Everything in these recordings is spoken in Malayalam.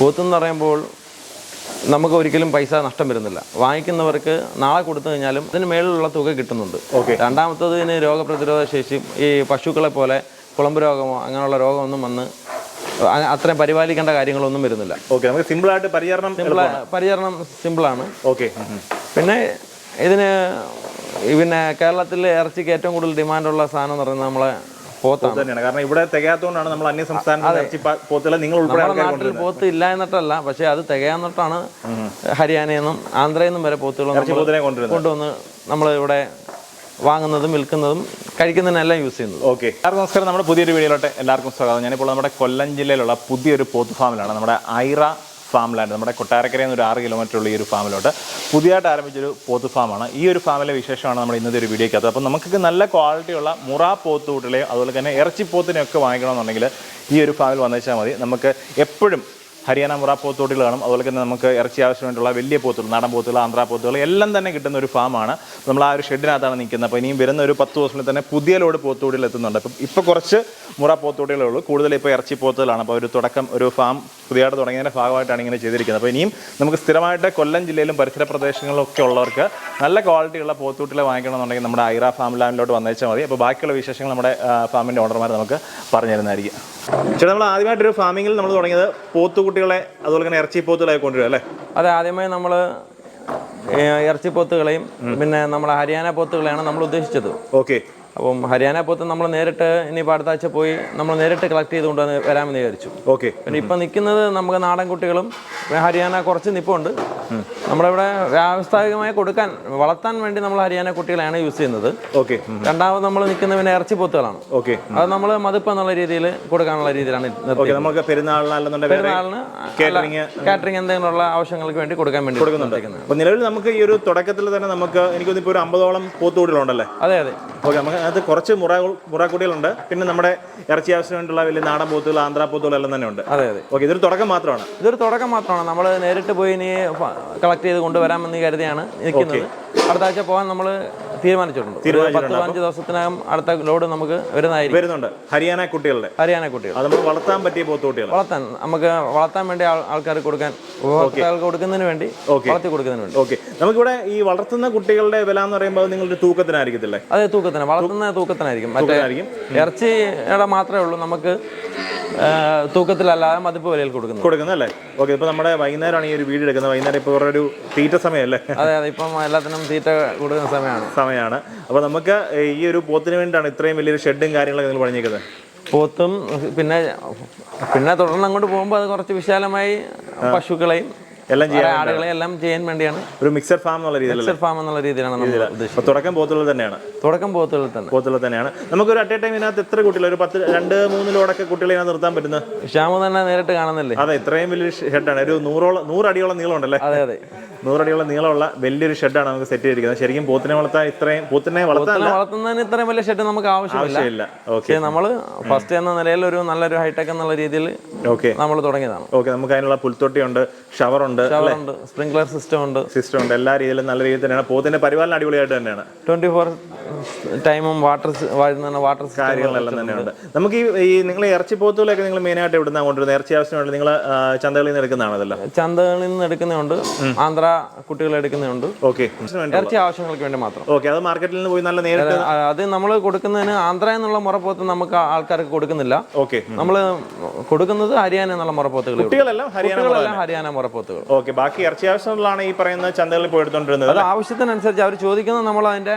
പോത്തെന്ന് പറയുമ്പോൾ നമുക്ക് ഒരിക്കലും പൈസ നഷ്ടം വരുന്നില്ല. വാങ്ങിക്കുന്നവർക്ക് നാളെ കൊടുത്തു കഴിഞ്ഞാലും അതിന് മേളിലുള്ള തുക കിട്ടുന്നുണ്ട്. ഓക്കെ. രണ്ടാമത്തത് ഇതിന് രോഗപ്രതിരോധ ശേഷി ഈ പശുക്കളെ പോലെ കുളമ്പ് രോഗമോ അങ്ങനെയുള്ള രോഗമൊന്നും വന്ന് അത്രയും പരിപാലിക്കേണ്ട കാര്യങ്ങളൊന്നും വരുന്നില്ല. ഓക്കെ നമുക്ക് സിമ്പിളായിട്ട് പരിചരണം പരിചരണം സിമ്പിളാണ്. ഓക്കെ പിന്നെ ഇതിന് പിന്നെ കേരളത്തിൽ ഇറച്ചിക്ക് ഏറ്റവും കൂടുതൽ ഡിമാൻഡുള്ള സാധനം എന്ന് പറയുന്നത് നമ്മളെ തന്നെയാണ് കാരണം ഇവിടെ തികയാത്തതുകൊണ്ടാണ് നമ്മൾ അന്യ സംസ്ഥാന പോത്തുകളെ നിങ്ങൾ ഉൾപ്പെടെ നമ്മുടെ നാട്ടിൽ പോത്ത് ഇല്ല എന്നിട്ടല്ല പക്ഷേ അത് തികയാന്നിട്ടാണ് ഹരിയാനയിൽ നിന്നും ആന്ധ്രയിൽ നിന്നും വരെ കൊണ്ടുവരുന്നത്. കൊണ്ടുവന്ന് നമ്മൾ ഇവിടെ വാങ്ങുന്നതും വിൽക്കുന്നതും കഴിക്കുന്നതിനെല്ലാം യൂസ് ചെയ്യുന്നത്. ഓക്കെ. എല്ലാവർക്കും നമസ്കാരം. നമ്മുടെ പുതിയൊരു വീഡിയോയിലോട്ട് എല്ലാവർക്കും സ്വാഗതം. ഞാനിപ്പോൾ നമ്മുടെ കൊല്ലം ജില്ലയിലുള്ള പുതിയൊരു പോത്ത് ഫാമിലാണ്. നമ്മുടെ ഐറ ഫാം ലാൻഡ് നമ്മുടെ കൊട്ടാരക്കരയിൽ നിന്ന് ഒരു ആറ് കിലോമീറ്റർ ഉള്ള ഈ ഒരു ഫാമിലോട്ട് പുതിയതായിട്ട് ആരംഭിച്ചൊരു പോത്ത് ഫാമാണ് ഈ ഒരു ഫാമിലെ വിശേഷമാണ് നമ്മൾ ഇന്നത്തെ ഒരു വീഡിയോക്കകത്ത്. അപ്പോൾ നമുക്ക് നല്ല ക്വാളിറ്റിയുള്ള മുറ പോത്തുകൂട്ടിലെയും അതുപോലെ തന്നെ ഇറച്ചി പോത്തിനെയൊക്കെ വാങ്ങിക്കണമെന്നുണ്ടെങ്കിൽ ഈ ഒരു ഫാമിൽ വന്നുവെച്ചാൽ മതി. നമുക്ക് എപ്പോഴും ഹരിയാന മുറ പോത്തോട്ടികൾ കാണും. അതുപോലെ തന്നെ നമുക്ക് ഇറച്ചി ആവശ്യമായിട്ടുള്ള വലിയ പോത്തുകൾ നാടൻ പോത്തുകൾ ആന്ധ്രാ പോത്തുകൾ എല്ലാം തന്നെ കിട്ടുന്ന ഒരു ഫാമാണ്. നമ്മൾ ആ ഒരു ഷെഡിനകത്താണ് നിൽക്കുന്നത്. അപ്പോൾ ഇനിയും വരുന്ന ഒരു പത്ത് ദിവസത്തിൽ തന്നെ പുതിയ ലോഡ് പോത്തോട്ടികൾ എത്തുന്നുണ്ട്. അപ്പം ഇപ്പോൾ കുറച്ച് മുറ പോത്തോട്ടികളേ ഉള്ളൂ. കൂടുതൽ ഇപ്പോൾ ഇറച്ചി പോത്തുകളാണ്. അപ്പോൾ ഒരു തുടക്കം ഒരു ഫാം പുതിയതായിട്ട് തുടങ്ങിയതിന്റെ ഭാഗമായിട്ടാണ് ഇങ്ങനെ ചെയ്തിരിക്കുന്നത്. അപ്പോൾ ഇനിയും നമുക്ക് സ്ഥിരമായിട്ട് കൊല്ലം ജില്ലയിലും പരിസര പ്രദേശങ്ങളിലൊക്കെ ഉള്ളവർക്ക് നല്ല ക്വാളിറ്റിയുള്ള പോത്തൂട്ടിലെ വാങ്ങിക്കണമെന്നുണ്ടെങ്കിൽ നമ്മുടെ ഐറ ഫാം ലാൻഡിലോട്ട് വന്നേച്ചാൽ മതി. അപ്പോൾ ബാക്കിയുള്ള വിശേഷങ്ങൾ നമ്മുടെ ഫാമിന്റെ ഓണർമാർ നമുക്ക് പറഞ്ഞു തരുന്നതായിരിക്കും. ചേട്ടാ നമ്മൾ ആദ്യമായിട്ടൊരു ഫാമിങ്ങിൽ നമ്മൾ തുടങ്ങിയത് പോത്തുകുട്ടികളെ അതുപോലെ തന്നെ ഇറച്ചി പോത്തുകളെ കൊണ്ടുവരും അല്ലേ? അതെ ആദ്യമായി നമ്മൾ ഇറച്ചി പോത്തുകളെയും പിന്നെ നമ്മൾ ഹരിയാന പോത്തുകളെയാണ് നമ്മൾ ഉദ്ദേശിച്ചത്. ഓക്കെ. അപ്പം ഹരിയാന പോത്ത് നമ്മൾ നേരിട്ട് ഇനിയിപ്പോൾ അടുത്ത ആഴ്ച പോയി നമ്മൾ നേരിട്ട് കളക്ട് ചെയ്തുകൊണ്ട് വരാമെന്ന് വിചാരിച്ചു. ഓക്കെ. പിന്നെ ഇപ്പം നിൽക്കുന്നത് നമുക്ക് നാടൻ കുട്ടികളും ഹരിയാന കുറച്ച് നിപ്പുണ്ട്. നമ്മളിവിടെ വ്യാവസായികമായി കൊടുക്കാൻ വളർത്താൻ വേണ്ടി നമ്മൾ ഹരിയാന കുട്ടികളെയാണ് യൂസ് ചെയ്യുന്നത്. ഓക്കെ. രണ്ടാമത് നമ്മൾ നിൽക്കുന്ന പിന്നെ ഇറച്ചി പോത്തുകളാണ്. ഓക്കെ. അത് നമ്മൾ മതിപ്പ് എന്നുള്ള രീതിയിൽ കൊടുക്കാനുള്ള രീതിയിലാണ് നമുക്ക് പെരുന്നാളിന് കാറ്ററിംഗ് എന്തെങ്കിലുള്ള ആവശ്യങ്ങൾക്ക് വേണ്ടി കൊടുക്കാൻ വേണ്ടി കൊടുക്കുന്നുണ്ടായിരിക്കുന്നത് നിലവിൽ നമുക്ക് ഈ ഒരു തുടക്കത്തിൽ തന്നെ നമുക്ക് എനിക്കൊന്ന് ഇപ്പോൾ ഒരു അമ്പതോളം പോത്തുകൂടികളുണ്ടല്ലേ? അതെ അതെ. ഓക്കെ നമുക്ക് അതിനകത്ത് കുറച്ച് മുറ മുറാക്കുട്ടികളുണ്ട്. പിന്നെ നമ്മുടെ ഇറച്ചി ആവശ്യമായിട്ടുള്ള വലിയ നാടൻ പോത്തുകൾ ആന്ധ്രാ പോത്തുകൾ എല്ലാം തന്നെ ഉണ്ട് അതെ അതെ. ഓക്കെ ഇതൊരു തുടക്കം മാത്രമാണ്. ഇതൊരു തുടക്കം മാത്രമാണ്. നമ്മൾ നേരിട്ട് പോയി ഇനി കളക്ട് ചെയ്ത് കൊണ്ടുവരാമെന്ന് കരുതിയാണ് നിൽക്കുന്നത് അടുത്ത ആഴ്ച പോകാൻ നമ്മൾ തീരുമാനിച്ചിട്ടുണ്ട്. പത്ത് പതിനഞ്ച് ദിവസത്തിനകം അടുത്ത ലോഡ് നമുക്ക് വരുന്നതായിരിക്കും. വരുന്നുണ്ട്. ഹരിയാന കുട്ടികളുടെ. ഹരിയാന കുട്ടികൾ. അത് നമ്മൾ വളർത്താൻ പറ്റിയ പോത്തുകുട്ടികൾ വളർത്താൻ നമുക്ക് വളർത്താൻ വേണ്ടി ആൾക്കാർക്ക് കൊടുക്കാൻ ഉപഭോക്താക്കൾക്ക് കൊടുക്കുന്നതിന് വേണ്ടി വളർത്തി കൊടുക്കുന്നതിന് വേണ്ടി. ഓക്കെ. നമുക്കിവിടെ ഈ വളർത്തുന്ന കുട്ടികളുടെ വില എന്ന് പറയുമ്പോൾ നിങ്ങളുടെ തൂക്കത്തിനായിരിക്കത്തില്ലേ? അതെ തൂക്കത്തിന്. വളർത്തുന്ന തൂക്കത്തിനായിരിക്കും. മറ്റേ. ഇറച്ചിയുടെ മാത്രമേ ഉള്ളൂ. നമുക്ക് തൂക്കത്തിലല്ലാതെ മതിപ്പ് വിലയിൽ കൊടുക്കുന്നത് കൊടുക്കുന്നത് അല്ലേ ഓക്കെ ഇപ്പോൾ നമ്മുടെ വൈകുന്നേരമാണ് ഈ ഒരു വീട് എടുക്കുന്നത്. വൈകുന്നേരം ഇപ്പോൾ ഒരു തീറ്റ സമയമല്ലേ? അതെ അതെ ഇപ്പം എല്ലാത്തിനും തീറ്റ കൊടുക്കുന്ന സമയമാണ്. സമയമാണ്. അപ്പോൾ നമുക്ക് ഈ ഒരു പോത്തിന് വേണ്ടിയിട്ടാണ് ഇത്രയും വലിയൊരു ഷെഡും കാര്യങ്ങളൊക്കെ നിങ്ങൾ പണിഞ്ഞേക്കുന്നത് പോത്തും പിന്നെ പിന്നെ തുടർന്ന് അങ്ങോട്ട് പോകുമ്പോൾ അത് കുറച്ച് വിശാലമായി പശുക്കളെയും എല്ലാം ചെയ്യാൻ ആടുകളെ എല്ലാം ചെയ്യാൻ വേണ്ടിയാണ്. ഒരു മിക്സഡ് ഫാം എന്നുള്ള രീതിയിൽ മിക്സഡ് ഫാം എന്നുള്ള രീതിയിലാണ് നമ്മൾ ഉദ്ദേശിച്ചത് തുടക്കം പോത്തുകൾ തന്നെയാണ്. തുടക്കം പോത്തുകളിൽ തന്നെ. പോത്തുകൾ തന്നെയാണ്. നമുക്കൊരു അറ്റ് എ ടൈം ഇതിനകത്ത് എത്ര കുട്ടികൾ ഒരു പത്ത് രണ്ട് മൂന്ന് ലോഡൊക്കെ കുട്ടികളെ ഇതിനകത്ത് നിർത്താൻ പറ്റുന്നത് ഷാമു തന്നെ നേരിട്ട് കാണുന്നില്ലേ? അതെ ഇത്രയും വലിയ ഷെഡാണ് ഒരു നൂറോളം നൂറടിയോളം നീളമുണ്ടല്ലേ? അതെ അതെ. നൂറടിയോളം നീളമുള്ള വലിയൊരു ഷെഡാണ് നമുക്ക് സെറ്റ് ചെയ്തിരിക്കുന്നത്. ശരിക്കും പോത്തിനെ വളർത്താൻ ഇത്രയും പോത്തിനെ വളർത്താൻ വളർത്തുന്നതിന് ഇത്രയും വലിയ ഷെഡ് നമുക്ക് ആവശ്യമില്ല. ഓക്കെ നമ്മൾ ഫസ്റ്റ് എന്ന നിലയിൽ ഒരു നല്ലൊരു ഹൈടെക് എന്നുള്ള രീതിയിൽ ഓക്കെ നമ്മൾ തുടങ്ങിയതാണ്. ഓക്കെ നമുക്ക് അതിനുള്ള പുൽത്തൊട്ടിയുണ്ട് ഉണ്ട് ഷവറുണ്ട് സ്പ്രിംഗ്ലർ സിസ്റ്റം ഉണ്ട് സിസ്റ്റം ഉണ്ട്. എല്ലാ രീതിയിലും നല്ല രീതിയിൽ തന്നെയാണ്. പോത്തിന്റെ പരിപാലനം അടിപൊളിയായിട്ട് തന്നെയാണ്. ട്വന്റി ഫോർ ടൈമും വാട്ടർ വാട്ടർ കാര്യങ്ങളെല്ലാം തന്നെയുണ്ട്. നമുക്ക് ഈ നിങ്ങൾ ഇറച്ചി പോത്തുകളൊക്കെ നിങ്ങൾ മെയിനായിട്ട് എവിടുന്നാണ് കൊണ്ടുവരുന്നത്? ഇറച്ചി ആവശ്യമുണ്ട് നിങ്ങൾ ചന്തകളിൽ നിന്ന് എടുക്കുന്നതാണ് അതല്ല ചന്തകളിൽ നിന്ന് എടുക്കുന്നതുകൊണ്ട് ആന്ധ്ര കുട്ടികൾ എടുക്കുന്നുണ്ട് ഓക്കെ ഇറച്ചി ആവശ്യങ്ങൾക്ക് വേണ്ടി മാത്രം. ഓക്കെ അത് മാർക്കറ്റിൽ നിന്ന് പോയി നല്ല നേരിട്ട് അത് നമ്മൾ കൊടുക്കുന്നതിന് ആന്ധ്ര എന്നുള്ള മുറപ്പോത്ത് നമുക്ക് ആൾക്കാർക്ക് കൊടുക്കുന്നില്ല. ഓക്കെ നമ്മൾ കൊടുക്കുന്നത് ഹരിയാന എന്നുള്ള മുറപ്പോത്തുകൾ കുട്ടികളെല്ലാം ഹരിയാന ഹരിയാന മുറപ്പോത്തുകൾ. ഓക്കെ ബാക്കി ഇറച്ചി ആവശ്യങ്ങളാണ് ഈ പറയുന്ന ചന്തകളിൽ പോയി എടുത്തോണ്ടിരുന്നത് അത് ആവശ്യത്തിനനുസരിച്ച് അവർ ചോദിക്കുന്നത് നമ്മൾ അതിന്റെ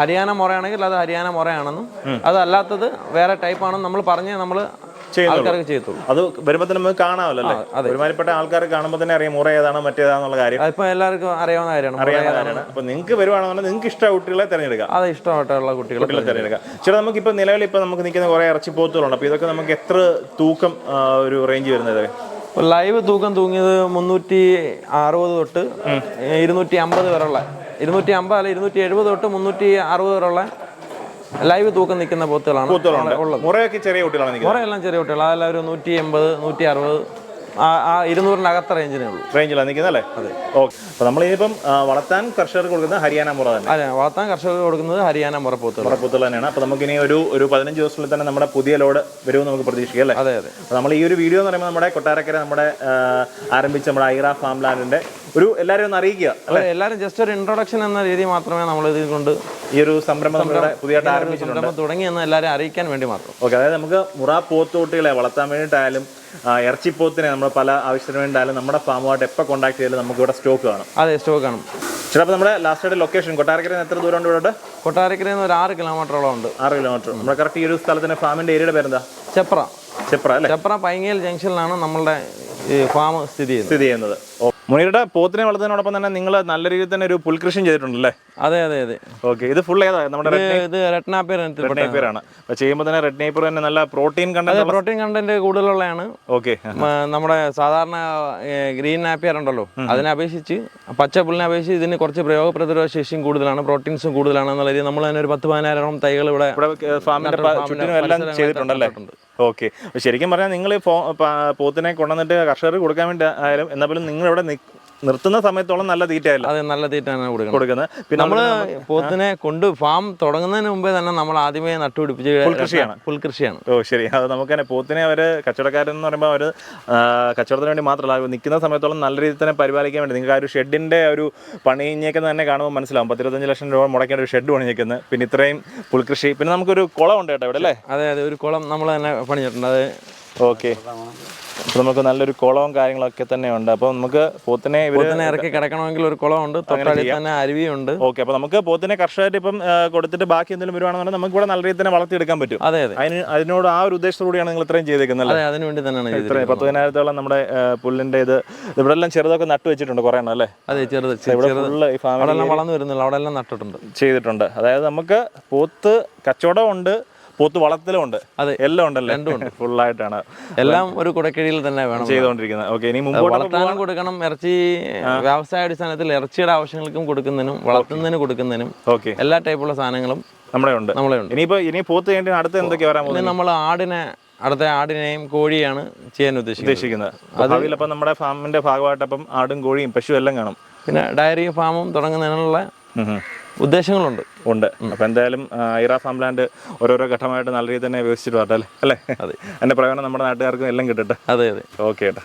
ഹരിയാന മുറയാണെങ്കിൽ അത് ഹരിയാന മുറയാണെന്നും അതല്ലാത്തത് വേറെ ടൈപ്പ് ആണെന്ന് നമ്മൾ പറഞ്ഞ് നമ്മൾ. ആൾക്കാർക്ക് ചെയ്യത്തുള്ളൂ. അത് വരുമ്പോൾ തന്നെ നമുക്ക് കാണാമല്ലോ. ഒരുമാതിരിപ്പെട്ട ആൾക്കാർ കാണുമ്പോൾ തന്നെ അറിയാം മുറ ഏതാണ് മറ്റേതാന്നുള്ള കാര്യം. ഇപ്പൊ എല്ലാവർക്കും അറിയാവുന്ന കാര്യമാണ് അറിയാവുന്ന. കാര്യമാണ്. അപ്പൊ നിങ്ങൾക്ക് വരുവാണെന്നുണ്ടെങ്കിൽ നിങ്ങൾക്ക് ഇഷ്ട കുട്ടികളെ തിരഞ്ഞെടുക്കാം. അത് ഇഷ്ടമായിട്ടുള്ള കുട്ടികളെ കുട്ടികളെ തിരഞ്ഞെടുക്കാം. ചില നമുക്ക് ഇപ്പൊ നിലവിൽ ഇപ്പൊ നമുക്ക് നിൽക്കുന്ന കുറെ ഇറച്ചി പോത്തുകളുണ്ട്. അപ്പൊ ഇതൊക്കെ നമുക്ക് എത്ര തൂക്കം ഒരു റേഞ്ച് വരുന്നത് ലൈവ് തൂക്കം തൂങ്ങിയത് മുന്നൂറ്റി അറുപത് തൊട്ട് ഇരുന്നൂറ്റി അമ്പത് വരെയുള്ള ഇരുന്നൂറ്റി അമ്പത് അല്ല ഇരുന്നൂറ്റി എഴുപത് തൊട്ട് മുന്നൂറ്റി അറുപത് വരെയുള്ള ലൈവ് തൂക്കം നിൽക്കുന്ന പോത്തുകളാണ് ഉള്ളത്. മുറയൊക്കെ ചെറിയ കുട്ടികളാണ് എല്ലാം ചെറിയ കുട്ടികൾ അതെല്ലാം ഒരു നൂറ്റി എൺപത് നൂറ്റി അറുപത് ആ- ഇരുന്നൂറിനകത്ത റേഞ്ചിനേ ഉള്ളൂ. റേഞ്ചിലാണ് നിൽക്കുന്നത് അല്ലേ? ഓക്കെ. അപ്പോൾ നമ്മൾ ഇനിയിപ്പം വളർത്താൻ കർഷകർക്ക് കൊടുക്കുന്ന ഹരിയാന മുറ തന്നെ. അതെ വളർത്താൻ കർഷകർക്ക് കൊടുക്കുന്നത് ഹരിയാന മുറപ്പോത്തുകൾ മുറപ്പുത്തുള്ള തന്നെയാണ്. അപ്പോൾ നമുക്കിനി ഒരു ഒരു പതിനഞ്ച് ദിവസത്തിൽ തന്നെ നമ്മുടെ പുതിയ ലോഡ് വരുമെന്ന് നമുക്ക് പ്രതീക്ഷിക്കാം അല്ലേ? അതെ അതെ. അപ്പോൾ നമ്മൾ ഈ ഒരു വീഡിയോ എന്ന് പറയുമ്പോൾ നമ്മുടെ കൊട്ടാരക്കര നമ്മുടെ ആരംഭിച്ച നമ്മുടെ ഐറ ഫാം ലാൻഡിന്റെ ഒരു എല്ലാവരും ഒന്ന് അറിയിക്കുക അല്ലേ? എല്ലാവരും ജസ്റ്റ് ഒരു ഇൻട്രൊഡക്ഷൻ എന്ന രീതി മാത്രമേ നമ്മൾ ഇതിൽ കൊണ്ട് ഈ ഒരു സംരംഭം നമ്മുടെ പുതിയതായിട്ട് ആരംഭിച്ചിട്ടുണ്ട്. നമ്മൾ തുടങ്ങിയെന്ന് എല്ലാവരും അറിയിക്കാൻ വേണ്ടി മാത്രം. ഓക്കെ അതായത് നമുക്ക് മുറ പോത്തുകുട്ടികളെ വളർത്താൻ വേണ്ടിയിട്ടായാലും ഇറച്ചിപ്പോത്തിനെ നമ്മൾ പല ആവശ്യത്തിന് വേണ്ടാലും നമ്മുടെ ഫാമുമായിട്ട് എപ്പോൾ കോൺടാക്ട് ചെയ്താലും നമുക്ക് ഇവിടെ സ്റ്റോക്ക് കാണും. അതെ സ്റ്റോക്ക് കാണും. ചേട്ടാ അപ്പോൾ നമ്മുടെ ലാസ്റ്റ് ലൊക്കേഷൻ കൊട്ടാരക്കരയിൽ എത്ര ദൂരം ഉണ്ട് ഇവിടെ? കൊട്ടാരക്കരയിൽ നിന്ന് ഒരു ആറ് കിലോമീറ്ററോളം ഉണ്ട്. ആറ് കിലോമീറ്റർ നമ്മുടെ കറക്റ്റ് ഈ ഒരു സ്ഥലത്തിന്റെ ഫാമിന്റെ ഏരിയയുടെ പേരെന്താ? ചെപ്ര. ചെപ്ര അല്ലേ? ചെപ്ര പൈങ്ങേൽ ജംഗ്ഷനിലാണ് നമ്മളുടെ ഈ ഫാം സ്ഥിതി ചെയ്യുന്നത്. സ്ഥിതി ചെയ്യുന്നത്. മുനിയുടെ പോത്തിനെ വളർത്തുന്നതിനോടൊപ്പം തന്നെ നിങ്ങൾ നല്ല രീതിയിൽ തന്നെ ഒരു പുൽകൃഷിയും ചെയ്തിട്ടുണ്ടല്ലേ? അതെ അതെ അതെ. ഓക്കെ. ഇത് ഫുൾ ഏതാ? നമ്മുടെ ഇത് റെഡ് ആണ്. ചെയ്യുമ്പോൾ തന്നെ റെഡ് നേപ്പിയർ തന്നെ നല്ല പ്രോട്ടീൻ കണ്ടന്റ് പ്രോട്ടീൻ കണ്ടന്റ് കൂടുതലുള്ളതാണ് ഓക്കെ. നമ്മുടെ സാധാരണ ഗ്രീൻ നാപ്പിയർ ഉണ്ടല്ലോ. അതിനെ അപേക്ഷിച്ച് പച്ച പുല്ലിനെ അപേക്ഷിച്ച് ഇതിന് കുറച്ച് പ്രയോഗ പ്രതിരോധ ശേഷിയും കൂടുതലാണ് പ്രോട്ടീൻസും കൂടുതലാണ് എന്നുള്ള രീതി. നമ്മൾ തന്നെ ഒരു പത്ത് പതിനായിരം തൈകൾ ഇവിടെ ഫാമിന്റെ എല്ലാം ചെയ്തിട്ടുണ്ടല്ലേ? ഓക്കെ. ശരിക്കും പറഞ്ഞാൽ നിങ്ങൾ പോത്തിനെ കൊണ്ടുവന്നിട്ട് കർഷകർക്ക് കൊടുക്കാൻ വേണ്ടി ആയാലും എന്നാൽ പോലും നിങ്ങളിവിടെ നിർത്തുന്ന സമയത്തോളം നല്ല തീറ്റയല്ല അതെ നല്ല തീറ്റാണ് കൊടുക്കുന്നത്. കൊടുക്കുന്നത്. പിന്നെ നമ്മൾ പോത്തിനെ കൊണ്ട് ഫാം തുടങ്ങുന്നതിന് മുമ്പേ തന്നെ നമ്മൾ ആദ്യമേ നട്ടുപിടിപ്പിച്ച് പുൽകൃഷിയാണ്. പുൽകൃഷിയാണ്. ഓ ശരി. അത് നമുക്ക് തന്നെ പോത്തിനെ അവർ കച്ചവടക്കാരെന്ന് പറയുമ്പോൾ അവർ കച്ചവടത്തിന് വേണ്ടി മാത്രമല്ല നിൽക്കുന്ന സമയത്തോളം നല്ല രീതിയിൽ തന്നെ പരിപാലിക്കാൻ വേണ്ടി നിങ്ങൾക്ക് ആ ഒരു ഷെഡിന്റെ ഒരു പണിഞ്ഞേക്കുന്നത് തന്നെ കാണുമ്പോൾ മനസ്സിലാവും. പത്തിരുപത്തഞ്ച് ലക്ഷം രൂപ മുടക്കേണ്ട ഒരു ഷെഡ് പണിഞ്ഞേക്കുന്നത് പിന്നെ ഇത്രയും പുൽകൃഷി. പിന്നെ നമുക്കൊരു കുളം ഉണ്ട് കേട്ടോ ഇവിടെ അല്ലേ? അതെ അതെ. ഒരു കുളം നമ്മൾ തന്നെ പണിഞ്ഞിട്ടുണ്ട്. അത് ഓക്കെ. അപ്പോൾ നമുക്ക് നല്ലൊരു കുളവും കാര്യങ്ങളൊക്കെ തന്നെ ഉണ്ട്. അപ്പോൾ നമുക്ക് പോത്തിനെ പോത്തിനെ ഇറക്കി കിടക്കണമെങ്കിൽ ഒരു കുളമുണ്ട്. തൊട്ടടി തന്നെ അരുവിയുണ്ട്. ഓക്കെ അപ്പോൾ നമുക്ക് പോത്തിനെ കർഷകരുടെ ഇപ്പം കൊടുത്തിട്ട് ബാക്കി എന്തെങ്കിലും വരുവാണെന്നുണ്ടെങ്കിൽ നമുക്ക് ഇവിടെ നല്ല രീതിയിൽ തന്നെ വളർത്തിയെടുക്കാൻ പറ്റും. അതെ അതെ. അതിന് അതിനോട് ആ ഒരു ഉദ്ദേശത്തോടെയാണ് നിങ്ങൾ ഇത്രയും ചെയ്തേക്കുന്നത് അതെ അതിനു വേണ്ടി തന്നെയാണ് ഇത്രയും പത്തുപതിനായിരത്തോളം നമ്മുടെ പുല്ലിന്റെ പുല്ലിന്റെ ഇത് ഇവിടെ എല്ലാം ചെറുതൊക്കെ നട്ടു വെച്ചിട്ടുണ്ട് കുറേ എണ്ണം അല്ലേ? അതെ ചെറുത് ഇവിടെ ചെറുത്. ഫുള്ള് ഈ ഫാമിലി വളർന്നു വരുന്നില്ല അവിടെ എല്ലാം നട്ടിട്ടുണ്ട്. ചെയ്തിട്ടുണ്ട്. അതായത് നമുക്ക് പോത്ത് കച്ചവടം ഉണ്ട്. പോത്ത് എല്ലാം ഉണ്ട്. അതെ. എല്ലാം ഫുൾ ഫുള്ളായിട്ടാണ്. എല്ലാം ഒരു കുടക്കീഴിൽ തന്നെ വേണം ചെയ്തുകൊണ്ടിരിക്കുന്നത്. ഓക്കെ ഇനി വളർത്താനും കൊടുക്കണം. ഇറച്ചി വ്യവസായ അടിസ്ഥാനത്തിൽ ഇറച്ചിയുടെ ആവശ്യങ്ങൾക്കും കൊടുക്കുന്നതിനും വളർത്തുന്നതിന് കൊടുക്കുന്നതിനും ഓക്കെ എല്ലാ ടൈപ്പുള്ള സാധനങ്ങളും നമ്മുടെ ഉണ്ട്. നമ്മളെ ഉണ്ട്. ഇനിയിപ്പോ ഇനി പോത്ത് കഴിഞ്ഞിട്ട് അടുത്ത എന്തൊക്കെയാ വരാൻ പോകുന്നത് നമ്മൾ ആടിനെ അടുത്ത ആടിനെയും കോഴിയാണ് ചെയ്യാൻ ഉദ്ദേശിക്കുന്നത്. ഉദ്ദേശിക്കുന്നത്. ഭാവിയിൽ അപ്പം നമ്മുടെ ഫാമിന്റെ ഭാഗമായിട്ട് അപ്പം ആടും കോഴിയും പശു എല്ലാം കാണും. പിന്നെ ഡയറി ഫാമും തുടങ്ങുന്നതിനുള്ള. ഉദ്ദേശങ്ങളുണ്ട്. ഉണ്ട്. അപ്പൊ എന്തായാലും ഐറ ഫാം ലാൻഡ് ഓരോരോ ഘട്ടമായിട്ട് നല്ല രീതിയിൽ തന്നെ വികസിച്ചിട്ട് വരട്ടെ അല്ലേ? അല്ലേ അതെ. അതിന്റെ പ്രയോജനം നമ്മുടെ നാട്ടുകാർക്കും എല്ലാം കിട്ടട്ടെ. അതെ അതെ. ഓക്കെ ഏട്ടാ.